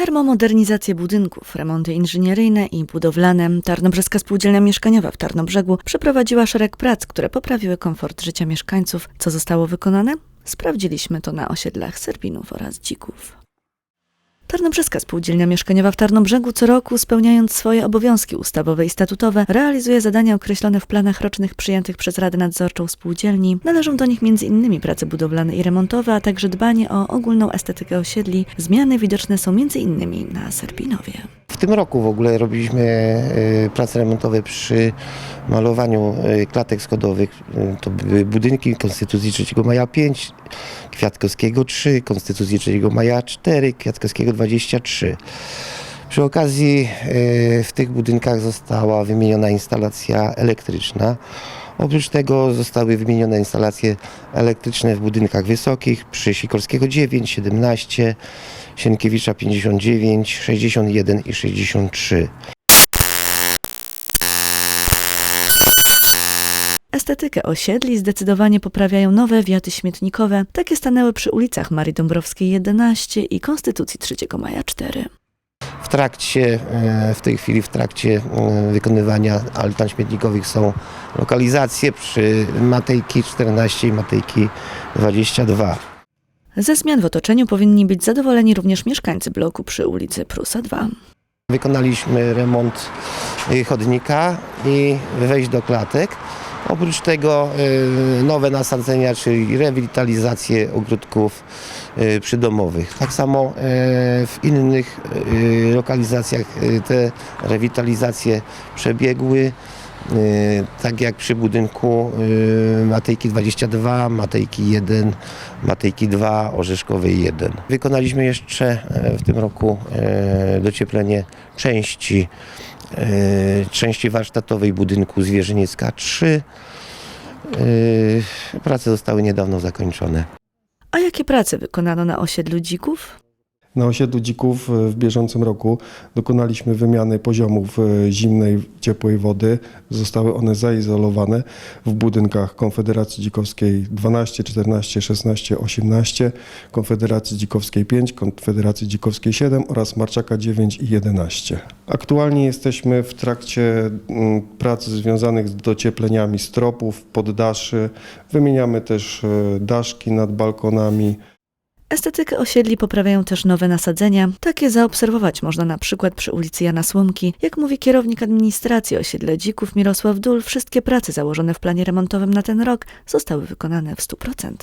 Termomodernizację budynków, remonty inżynieryjne i budowlane Tarnobrzeska Spółdzielnia Mieszkaniowa w Tarnobrzegu przeprowadziła szereg prac, które poprawiły komfort życia mieszkańców. Co zostało wykonane? Sprawdziliśmy to na osiedlach Serbinów oraz Dzików. Tarnobrzeska Spółdzielnia Mieszkaniowa w Tarnobrzegu co roku, spełniając swoje obowiązki ustawowe i statutowe, realizuje zadania określone w planach rocznych przyjętych przez Radę Nadzorczą Spółdzielni. Należą do nich m.in. prace budowlane i remontowe, a także dbanie o ogólną estetykę osiedli. Zmiany widoczne są m.in. na Serbinowie. Tym roku w ogóle robiliśmy e, prace remontowe przy malowaniu e, klatek schodowych. E, To były budynki Konstytucji 3 Maja 5, Kwiatkowskiego 3, Konstytucji 3 Maja 4, Kwiatkowskiego 23. Przy okazji w tych budynkach została wymieniona instalacja elektryczna. Oprócz tego zostały wymienione instalacje elektryczne w budynkach wysokich przy Sikorskiego 9, 17, Sienkiewicza 59, 61 i 63. Estetykę osiedli zdecydowanie poprawiają nowe wiaty śmietnikowe. Takie stanęły przy ulicach Marii Dąbrowskiej 11 i Konstytucji 3 Maja 4. W trakcie, e, w tej chwili w trakcie e, wykonywania altan śmietnikowych są lokalizacje przy Matejki 14 i Matejki 22. Ze zmian w otoczeniu powinni być zadowoleni również mieszkańcy bloku przy ulicy Prusa 2. Wykonaliśmy remont y, chodnika i wejść do klatek. Oprócz tego y, nowe nasadzenia, czyli rewitalizację ogródków y, przydomowych. Tak samo y, w innych lokalizacjach te rewitalizacje przebiegły. Y, Tak jak przy budynku y, Matejki 22, Matejki 1, Matejki 2, Orzeszkowej 1. Wykonaliśmy jeszcze e, w tym roku e, docieplenie części, e, części warsztatowej budynku Zwierzyniecka 3. E, Prace zostały niedawno zakończone. A jakie prace wykonano na osiedlu Dzików? Na osiedlu Dzików e, w bieżącym roku dokonaliśmy wymiany poziomów e, zimnej, ciepłej wody. Zostały one zaizolowane w budynkach Konfederacji Dzikowskiej 12, 14, 16, 18, Konfederacji Dzikowskiej 5, Konfederacji Dzikowskiej 7 oraz Marczaka 9 i 11. Aktualnie jesteśmy w trakcie mm, prac związanych z dociepleniami stropów, poddaszy. Wymieniamy też e, daszki nad balkonami. Estetykę osiedli poprawiają też nowe nasadzenia. Takie zaobserwować można na przykład przy ulicy Jana Słomki. Jak mówi kierownik administracji osiedla Dzików Mirosław Dul, wszystkie prace założone w planie remontowym na ten rok zostały wykonane w 100%.